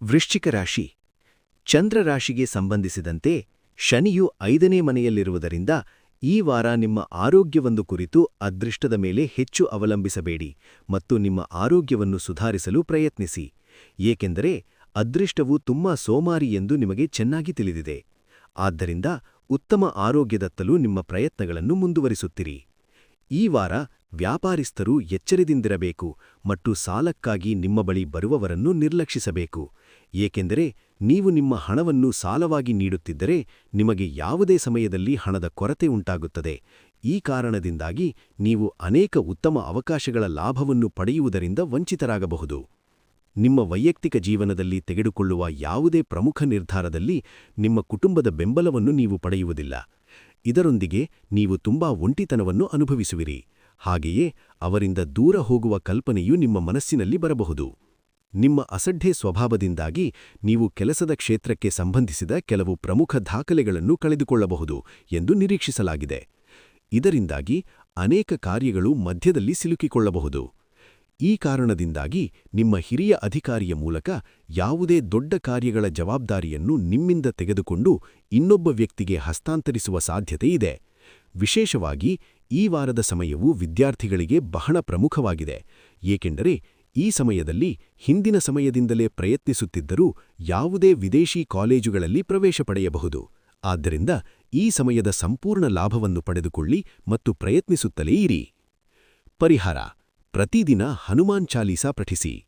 ವೃಶ್ಚಿಕ ರಾಶಿ. ಚಂದ್ರ ರಾಶಿಗೆ ಸಂಬಂಧಿಸಿದಂತೆ ಶನಿಯು ಐದನೇ ಮನೆಯಲ್ಲಿರುವುದರಿಂದ ಈ ವಾರ ನಿಮ್ಮ ಆರೋಗ್ಯವೊಂದು ಕುರಿತು ಅದೃಷ್ಟದ ಮೇಲೆ ಹೆಚ್ಚು ಅವಲಂಬಿಸಬೇಡಿ ಮತ್ತು ನಿಮ್ಮ ಆರೋಗ್ಯವನ್ನು ಸುಧಾರಿಸಲು ಪ್ರಯತ್ನಿಸಿ. ಏಕೆಂದರೆ ಅದೃಷ್ಟವು ತುಂಬಾ ಸೋಮಾರಿ ಎಂದು ನಿಮಗೆ ಚೆನ್ನಾಗಿ ತಿಳಿದಿದೆ. ಆದ್ದರಿಂದ ಉತ್ತಮ ಆರೋಗ್ಯದತ್ತಲೂ ನಿಮ್ಮ ಪ್ರಯತ್ನಗಳನ್ನು ಮುಂದುವರಿಸುತ್ತಿರಿ. ಈ ವಾರ ವ್ಯಾಪಾರಿಸ್ಥರು ಎಚ್ಚರದಿಂದಿರಬೇಕು ಮತ್ತು ಸಾಲಕ್ಕಾಗಿ ನಿಮ್ಮ ಬಳಿ ಬರುವವರನ್ನು ನಿರ್ಲಕ್ಷಿಸಬೇಕು. ಏಕೆಂದರೆ ನೀವು ನಿಮ್ಮ ಹಣವನ್ನು ಸಾಲವಾಗಿ ನೀಡುತ್ತಿದ್ದರೆ ನಿಮಗೆ ಯಾವುದೇ ಸಮಯದಲ್ಲಿ ಹಣದ ಕೊರತೆ ಉಂಟಾಗುತ್ತದೆ. ಈ ಕಾರಣದಿಂದಾಗಿ ನೀವು ಅನೇಕ ಉತ್ತಮ ಅವಕಾಶಗಳ ಲಾಭವನ್ನು ಪಡೆಯುವುದರಿಂದ ವಂಚಿತರಾಗಬಹುದು. ನಿಮ್ಮ ವೈಯಕ್ತಿಕ ಜೀವನದಲ್ಲಿ ತೆಗೆದುಕೊಳ್ಳುವ ಯಾವುದೇ ಪ್ರಮುಖ ನಿರ್ಧಾರದಲ್ಲಿ ನಿಮ್ಮ ಕುಟುಂಬದ ಬೆಂಬಲವನ್ನು ನೀವು ಪಡೆಯುವುದಿಲ್ಲ. ಇದರೊಂದಿಗೆ ನೀವು ತುಂಬಾ ಒಂಟಿತನವನ್ನು ಅನುಭವಿಸುವಿರಿ. ಹಾಗೆಯೇ ಅವರಿಂದ ದೂರ ಹೋಗುವ ಕಲ್ಪನೆಯೂ ನಿಮ್ಮ ಮನಸ್ಸಿನಲ್ಲಿ ಬರಬಹುದು. ನಿಮ್ಮ ಅಸಡ್ಡೆ ಸ್ವಭಾವದಿಂದಾಗಿ ನೀವು ಕೆಲಸದ ಕ್ಷೇತ್ರಕ್ಕೆ ಸಂಬಂಧಿಸಿದ ಕೆಲವು ಪ್ರಮುಖ ದಾಖಲೆಗಳನ್ನು ಕಳೆದುಕೊಳ್ಳಬಹುದು ಎಂದು ನಿರೀಕ್ಷಿಸಲಾಗಿದೆ. ಇದರಿಂದಾಗಿ ಅನೇಕ ಕಾರ್ಯಗಳು ಮಧ್ಯದಲ್ಲಿ ಸಿಲುಕಿಕೊಳ್ಳಬಹುದು. ಈ ಕಾರಣದಿಂದಾಗಿ ನಿಮ್ಮ ಹಿರಿಯ ಅಧಿಕಾರಿಯ ಮೂಲಕ ಯಾವುದೇ ದೊಡ್ಡ ಕಾರ್ಯಗಳ ಜವಾಬ್ದಾರಿಯನ್ನು ನಿಮ್ಮಿಂದ ತೆಗೆದುಕೊಂಡು ಇನ್ನೊಬ್ಬ ವ್ಯಕ್ತಿಗೆ ಹಸ್ತಾಂತರಿಸುವ ಸಾಧ್ಯತೆ ಇದೆ. ವಿಶೇಷವಾಗಿ ಈ ವಾರದ ಸಮಯವು ವಿದ್ಯಾರ್ಥಿಗಳಿಗೆ ಬಹಳ ಪ್ರಮುಖವಾಗಿದೆ. ಏಕೆಂದರೆ ಈ ಸಮಯದಲ್ಲಿ ಹಿಂದಿನ ಸಮಯದಿಂದಲೇ ಪ್ರಯತ್ನಿಸುತ್ತಿದ್ದರೂ ಯಾವುದೇ ವಿದೇಶಿ ಕಾಲೇಜುಗಳಲ್ಲಿ ಪ್ರವೇಶ ಪಡೆಯಬಹುದು. ಆದ್ದರಿಂದ ಈ ಸಮಯದ ಸಂಪೂರ್ಣ ಲಾಭವನ್ನು ಪಡೆದುಕೊಳ್ಳಿ ಮತ್ತು ಪ್ರಯತ್ನಿಸುತ್ತಲೇ ಇರಿ. ಪರಿಹಾರ, ಪ್ರತಿದಿನ ಹನುಮಾನ್ ಚಾಲೀಸಾ ಪಠಿಸಿ